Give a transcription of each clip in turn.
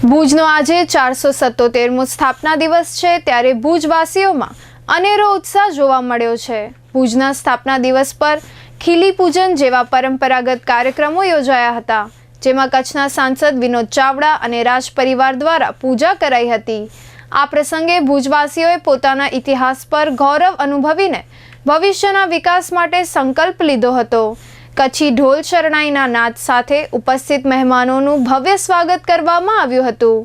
ભુજનો આજે ચારસો સત્તોતેરમો સ્થાપના દિવસ છે, ત્યારે ભુજવાસીઓમાં અનેરો ઉત્સાહ જોવા મળ્યો છે. ભુજના સ્થાપના દિવસ પર ખીલી પૂજન જેવા પરંપરાગત કાર્યક્રમો યોજાયા હતા, જેમાં કચ્છના સાંસદ વિનોદ ચાવડા અને રાજ પરિવાર દ્વારા પૂજા કરાઈ હતી. આ પ્રસંગે ભુજવાસીઓએ પોતાના ઇતિહાસ પર ગૌરવ અનુભવીને ભવિષ્યના વિકાસ માટે સંકલ્પ લીધો હતો. કચ્છી ઢોલ શરણાઈના નાદ સાથે ઉપસ્થિત મહેમાનોનું ભવ્ય સ્વાગત કરવામાં આવ્યું હતું.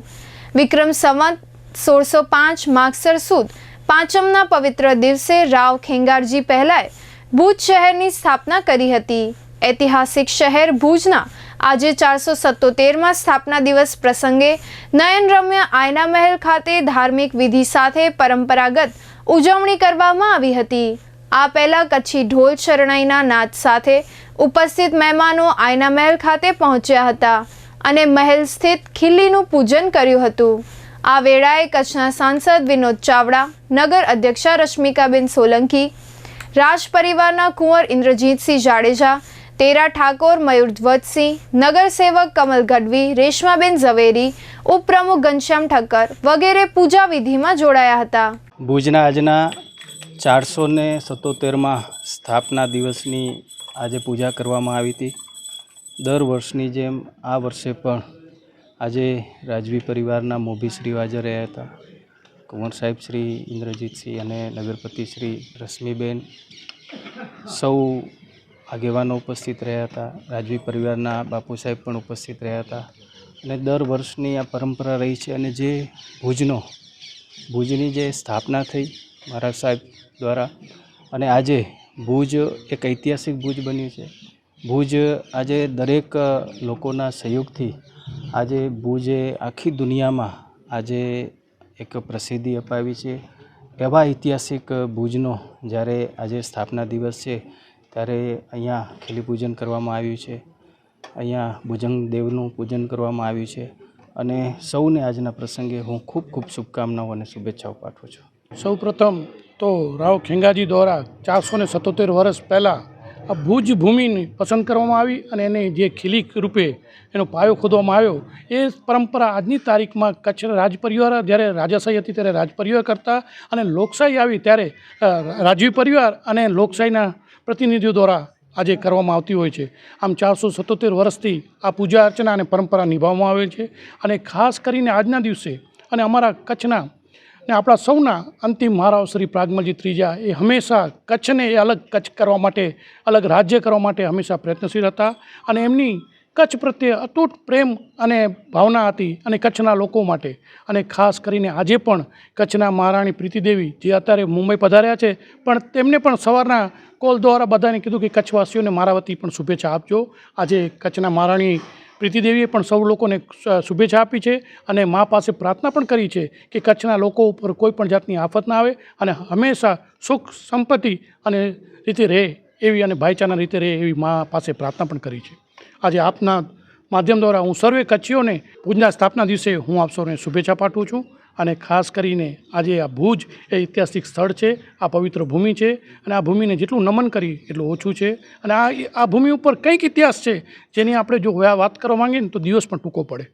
વિક્રમ સંવત, સોળસો પાંચ માગસર સુદ, પાંચમના પવિત્ર દિવસે રાવ ખેંગારજી પહેલાએ ભુજ શહેરની સ્થાપના કરી હતી. ઐતિહાસિક શહેર ભુજના આજે ચારસો સત્તોતેરમાં સ્થાપના દિવસ પ્રસંગે નયનરમ્ય આયના મહેલ ખાતે ધાર્મિક વિધિ સાથે પરંપરાગત ઉજવણી કરવામાં આવી હતી. આ પહેલા કચ્છી ઢોલ શરણાઈના નાદ સાથે ઉપસ્થિત મહેમાનો આયના મહેલ ખાતે પહોંચ્યા હતા અને મહેલ સ્થિત ખીલ્લીનું પૂજન કર્યું હતું. આ વેળાએ કચ્છના સાંસદ વિનોદ ચાવડા, નગર અધ્યક્ષા રશ્મિકાબેન સોલંકી રાજ પરિવારના કુંવર ઇન્દ્રજીતસિંહ જાડેજા, તેરા ઠાકોર મયુર ધ્વજસિંહ નગરસેવક કમલ ગઢવી, રેશમાબેન ઝવેરી, ઉપપ્રમુખ ઘનશ્યામ ઠક્કર વગેરે પૂજા વિધિમાં જોડાયા હતા. ભુજના આજના ચારસો ને સત્તોતેરમાં સ્થાપના દિવસની આજે પૂજા કરવામાં આવી હતી. દર વર્ષની જેમ આ વર્ષે પણ આજે રાજવી પરિવારના મોભી શ્રી હાજર રહ્યા હતા. કુંવર સાહેબ શ્રી ઇન્દ્રજીતસિંહ અને નગરપતિ શ્રી રશ્મિબેન સૌ આગેવાનો ઉપસ્થિત રહ્યા હતા. રાજવી પરિવારના બાપુ સાહેબ પણ ઉપસ્થિત રહ્યા હતા. અને દર વર્ષની આ પરંપરા રહી છે અને જે ભુજનો, ભુજની જે સ્થાપના થઈ મહારાજ સાહેબ દ્વારા. અને આજે ભુજ એક ઐતિહાસિક ભુજ બન્યું છે. ભુજ આજે દરેક લોકોના સહયોગથી આજે ભુજે આખી દુનિયામાં આજે એક પ્રસિદ્ધિ અપાવી છે. એવા ઐતિહાસિક ભુજનો જ્યારે આજે સ્થાપના દિવસ છે, ત્યારે અહીંયા ખીલી પૂજન કરવામાં આવ્યું છે. અહીંયા ભુજંગ દેવનું પૂજન કરવામાં આવ્યું છે. અને સૌને આજના પ્રસંગે હું ખૂબ ખૂબ શુભકામનાઓ અને શુભેચ્છાઓ પાઠવું છું. સૌપ્રથમ તો રાવ ખેંગાજી દ્વારા ચારસો ને સત્તોતેર વર્ષ પહેલાં આ ભુજ ભૂમિની પસંદ કરવામાં આવી અને એને જે ખીલી રૂપે એનો પાયો ખોદવામાં આવ્યો, એ પરંપરા આજની તારીખમાં કચ્છ રાજ પરિવાર જ્યારે રાજાશાહી હતી ત્યારે રાજ પરિવાર કરતા અને લોકશાહી આવી ત્યારે રાજવી પરિવાર અને લોકશાહીના પ્રતિનિધિઓ દ્વારા આજે કરવામાં આવતી હોય છે. આમ ચારસો સત્તોતેર વર્ષથી આ પૂજા અર્ચના અને પરંપરા નિભાવવામાં આવે છે અને ખાસ કરીને આજના દિવસે અને અમારા કચ્છના ને આપણા સૌના અંતિમ મહારાવ શ્રી પ્રાગમલજી ત્રીજા એ હંમેશા કચ્છને એ અલગ કચ્છ કરવા માટે, અલગ રાજ્ય કરવા માટે હંમેશા પ્રયત્નશીલ હતા અને એમની કચ્છ પ્રત્યે અતૂટ પ્રેમ અને ભાવના હતી અને કચ્છના લોકો માટે. અને ખાસ કરીને આજે પણ કચ્છના મહારાણી પ્રીતિદેવી જે અત્યારે મુંબઈ પધાર્યા છે, પણ તેમને પણ સવારના કોલ દ્વારા બધાને કીધું કે કચ્છવાસીઓને મારા વતી પણ શુભેચ્છા આપજો. આજે કચ્છના મહારાણી પ્રીતિદેવીએ પણ સૌ લોકોને શુભેચ્છા આપી છે અને મા પાસે પ્રાર્થના પણ કરી છે કે કચ્છના લોકો ઉપર કોઈ પણ જાતની આફત ના આવે અને હંમેશા સુખ સંપત્તિ અને રીતે રહે એવી અને ભાઈચારાના રીતે રહે એવી મા પાસે પ્રાર્થના પણ કરી છે. આજે આપના માધ્યમ દ્વારા હું સર્વે કચ્છીઓને પૂજના સ્થાપના દિવસે હું આપ સૌને શુભેચ્છા પાઠવું છું. અને ખાસ કરીને આજે આ ભુજ એ ઐતિહાસિક સ્થળ છે, આ પવિત્ર ભૂમિ છે અને આ ભૂમિને જેટલું નમન કરી એટલું ઓછું છે. અને આ આ ભૂમિ ઉપર કંઈક ઇતિહાસ છે જેની આપણે જો વાત કરવા માંગીએ ને તો દિવસ પણ ટૂંકો પડે.